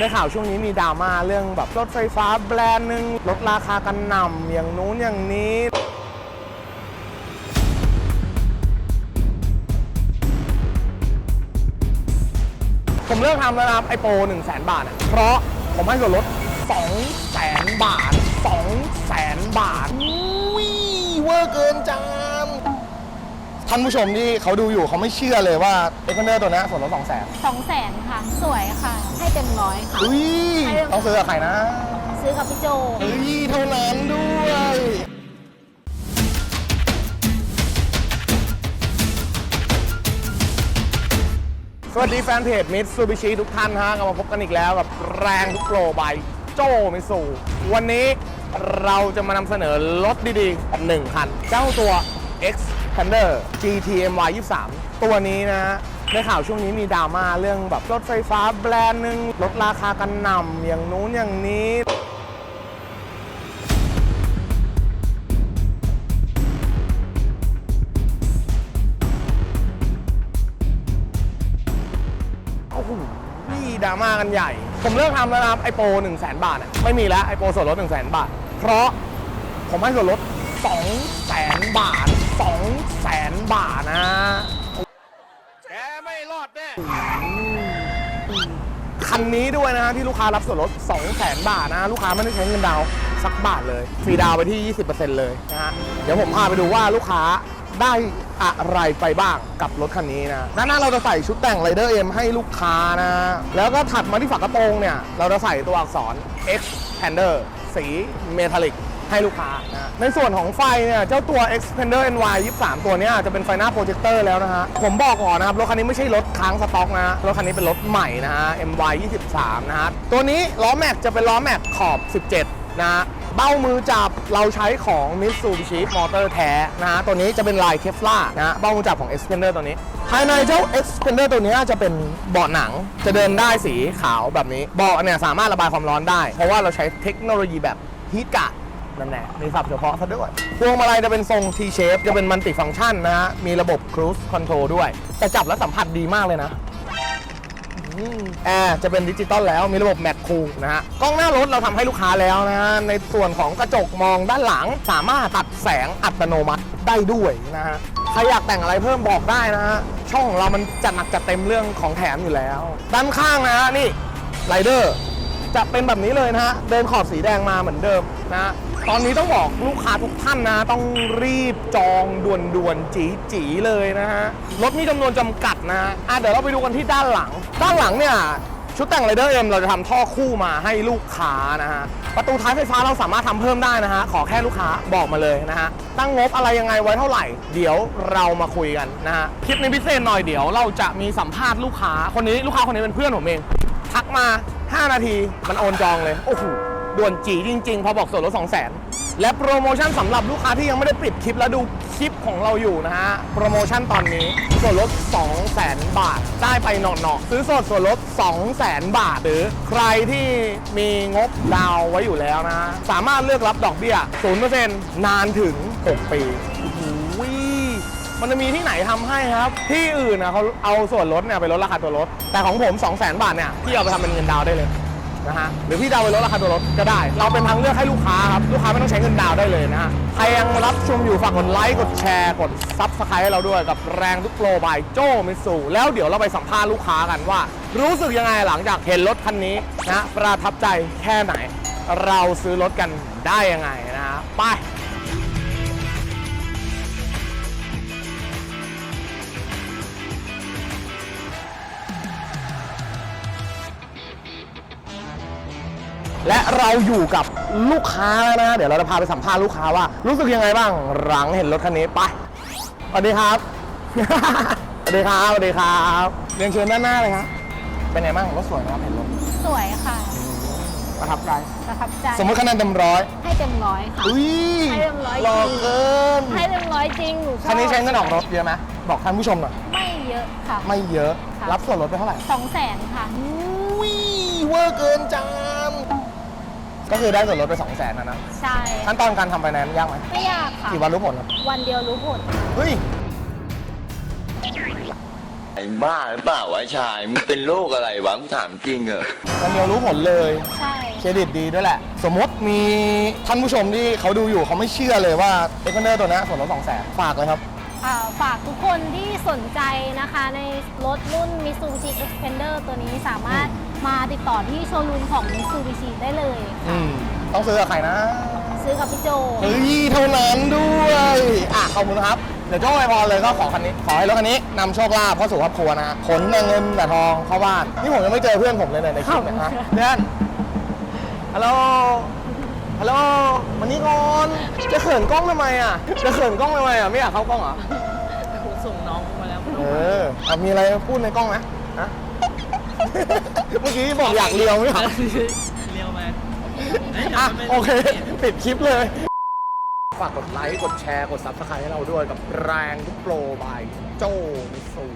ในข่าวช่วงนี้มีดราม่าเรื่องแบบรถไฟฟ้าแบรนด์หนึ่งลดราคากันนำอย่างนู้นอย่างนี้ ผมเลิกทำแล้วนะครับไอโปร1 0 0 0 0 0 บาทอะเพราะผมให้ส่วนลด2 0 0 0 0 0 บาท 2 0 0 0 0 0 บาทอุ้ยเวอร์เกินจาม ท่านผู้ชมที่เขาดูอยู่เขาไม่เชื่อเลยว่าเอ็กซ์เนอร์ตัวเนี้ยส่วนลด2 0 0 0 0 0สองแสนค่ะ สวยค่ะ ให้เต็มร้อยค่ะ อุ้ยต้องซื้อกับใครนะซื้อกับพี่โจเฮ้ยเท่านั้นด้วยสวัสดีแฟนเพจมิตซูบิชิทุกท่านฮะกลับมาพบกันอีกแล้วกับแรงทุกโปรบายโจมิสูวันนี้เราจะมานำเสนอรถดีๆกับหนึ่งคัน เจ้าตัว Xpander GTMY 23 ตัวนี้นะในข่าวช่วงนี้มีดราม่าเรื่องแบบรถไฟฟ้าแบรนด์หนึ่งลดราคากันหนำอย่างนู้นอย่างนี้โอ้โหนี่ดราม่ากันใหญ่ ผมเลิกทำแล้วนะไอโปร1 0 0 0 0 บาทไม่มีแล้วไอโปรส่วนลด1 0 0 0 0 0 บาท เพราะผมให้ส่วนลด2 0 0 0 0 บาท คันนี้ด้วยนะฮะที่ลูกค้ารับส่วนลด 2 0 0 0 0 0 บาทนะลูกค้าไม่ได้ใช้เงินดาวสักบาทเลยฟรีดาวไปที่ 20%เลยนะฮะเดี๋ยวผมพาไปดูว่าลูกค้าได้อะไรไปบ้างกับรถคันนี้นะด้านหน้าเราจะใส่ชุดแต่ง Rider M ให้ลูกค้านะ แล้วก็ถัดมาที่ฝากระโปรงเนี่ย เราจะใส่ตัวอักษร X Pander สีเมทัลลิก ให้ลูกค้านะในส่วนของไฟเนี่ย เจ้าตัว Xpander NY 23 ตัวเนี้ยจะเป็นไฟหน้าโปรเจคเตอร์แล้วนะฮะ ผมบอกก่อนนะครับ รถคันนี้ไม่ใช่รถค้างสต็อกนะรถคันนี้เป็นรถใหม่นะฮะ MY 23 นะฮะ ตัวนี้ล้อแม็กจะเป็นล้อแม็กขอบ 17 นะฮะเบ้ามือจับเราใช้ของ Mitsubishi Motor แท้นะฮะ ตัวนี้จะเป็นลายเคฟล่านะฮะเบ้ามือจับของ Xpander ตัวนี้ ภายในเจ้า Xpander ตัวนี้จะเป็นเบาะหนังจะเดินได้สีขาวแบบนี้เบาะเนี่ยสามารถระบายความร้อนได้ เพราะว่าเราใช้เทคโนโลยีแบบฮีทกะ นั่นแหละมีศัพท์เฉพาะซะด้วยพวงมาลัยจะเป็นทรง T shape จะเป็นมัลติฟัง c t ชันนะฮะ มีระบบ cruise control ด้วย แต่จับแล้วสัมผัสดีมากเลยนะแอร์จะเป็นดิจิตอลแล้วมีระบบแมทคูลนะฮะ กล้องหน้ารถเราทำให้ลูกค้าแล้วนะฮะ ในส่วนของกระจกมองด้านหลัง สามารถตัดแสงอัตโนมัติได้ด้วยนะฮะ ใครอยากแต่งอะไรเพิ่มบอกได้นะฮะ ช่องของเรามันจัดหนักจัดเต็มเรื่องของแถมอยู่แล้ว ด้านข้างนะฮะ นี่ไรเดอร์ จะเป็นแบบนี้เลยนะฮะ เดินขอบสีแดงมาเหมือนเดิมนะฮะตอนนี้ต้องบอกลูกค้าทุกท่านนะ ต้องรีบจองด่วนๆจีจีๆเลยนะฮะ รถมีจำนวนจำกัดนะฮะอะเดี๋ยวเราไปดูกันที่ด้านหลัง ด้านหลังเนี่ยชุดแต่งไรเดอร์เอ็มเราจะทำท่อคู่มาให้ลูกค้านะฮะ ประตูท้ายไฟฟ้าเราสามารถทำเพิ่มได้นะฮะ ขอแค่ลูกค้าบอกมาเลยนะฮะ ตั้งงบอะไรยังไงไว้เท่าไหร่ เดี๋ยวเรามาคุยกันนะฮะ คลิปนี้พิเศษหน่อยเดี๋ยวเราจะมีสัมภาษณ์ลูกค้าคนนี้ลูกค้าคนนี้เป็นเพื่อนผมเอง ทักมา 5 นาที มันโอนจองเลย โอ้โหด่วนจีจริง ๆ พอบอกส่วนลด2 0 0 0 0 0 และโปรโมชั่นสำหรับลูกค้าที่ยังไม่ได้ปิดคลิปแล้วดูคลิปของเราอยู่นะฮะ โปรโมชั่นตอนนี้ ส่วนลด 2 0 0 0 0 0บาท ได้ไปหนอๆซื้อสดส่วนลด 2 0 0 0 0 บาท หรือใครที่มีงบดาวไว้อยู่แล้วนะ สามารถเลือกรับดอกเบี้ย 0%นานถึง 6 ปี มันจะมีที่ไหนทำให้ครับ ที่อื่นนะเขาเอาส่วนลดเนี่ยไปลดราคาตัวรถ แต่ของผม2 0 0 0 0 0 บาทเนี่ยพี่เอาไปทำเป็นเงินดาวได้เลยนะฮะหรือพี่ดาวไปลดราคาตัวรถก็ได้ เราเป็นทางเลือกให้ลูกค้าครับ ลูกค้าไม่ต้องใช้เงินดาวได้เลยนะฮะ ใครยังรับชมอยู่ฝากกดไลค์กดแชร์กดซับสไครต์ให้เราด้วยกับแรงทุกโปรบายโจ้มิสูแล้วเดี๋ยวเราไปสัมภาษณ์ลูกค้ากันว่า รู้สึกยังไงหลังจากเห็นรถคันนี้นะประทับใจแค่ไหน เราซื้อรถกันได้ยังไงนะฮะไป และเราอยู่กับลูกค้าแล้วนะเดี๋ยวเราจะพาไปสัมภาษณ์ลูกค้าว่า รู้สึกยังไงบ้างหลังเห็นรถคันนี้ไปสวัสดีครับ สวัสดีครับสวัสดีครับเรียนเชิญด้านหน้าเลยครับเป็นไงบ้างรถสวยไหมครับเห็นรถสวยค่ะประทับใจประทับใจสมมติคะแนนเต็มร้อยให้เต็มร้อยค่ะอุ้ยให้เต็มร้อยหล่อจริงเกินให้เต็มร้อยจริงหนูชอบคันนี้ใช้เงินออกรถเยอะไหมบอกท่านผู้ชมหน่อยไม่เยอะค่ะ ไม่เยอะค่ะรับส่วนลดไปเท่าไหร่สองแสนค่ะอุ้ยเวอร์เกินจาม ก็คือได้ส่วนลดไป2 0 0 0 0นนะนะใช่ขั้นตอนการทำไฟแนนซ์ยากไหมไม่ยากค่ะ กี่วันรู้ผลครับวันเดียวรู้ผล เฮ้ยไอ้บ้าหรือเปล่าวะชายมึงเป็นโรคอะไรวะกูถามจริงเหรอคนเดียวรู้ผลเลยใช่ เครดิตดีด้วยแหละ สมมติมีท่านผู้ชมที่เขาดูอยู่เขาไม่เชื่อเลยว่าเอ็กเนอร์ตัวเนี้ยส่วนลดสองแสนฝากเลยครับอ่า ฝากทุกคนที่สนใจนะคะในรถรุ่น Mitsubishi Xpander ตัวนี้สามารถมาติดต่อที่โชว์รูมของ Mitsubishi ได้เลยอืมต้องซื้อกับใครนะ ซื้อกับพี่โจ เฮ้ยเท่านั้นด้วย อะขอบคุณครับ เดี๋ยวโจ้ไอพรเลยก็ขอคันนี้ ขอให้รถคันนี้นำโชคลาภเข้าสู่ครอบครัวนะขนแต่เงินแต่ทองเข้าบ้าน นี่ผมยังไม่เจอเพื่อนผมเลยเนี่ยในคลิปเนี่ยฮะเพื่อนฮัลโหลฮัลโหล วันนี้ก่อน จะเขินกล้องทำไมอะ จะเขินกล้องทำไมอะ ไม่อยากเข้ากล้องเหรอส่งน้องมาแล้วเอออามีอะไรพูดในกล้องไหมฮะ เมื่อกี้บอกอยากเลียวไม่อยากเรียวมาอะโอเค ปิดคลิปเลย ฝากกดไลค์ กดแชร์ กด subscribe ให้เราด้วยกับแรงทุกโปรบาย โจมิสู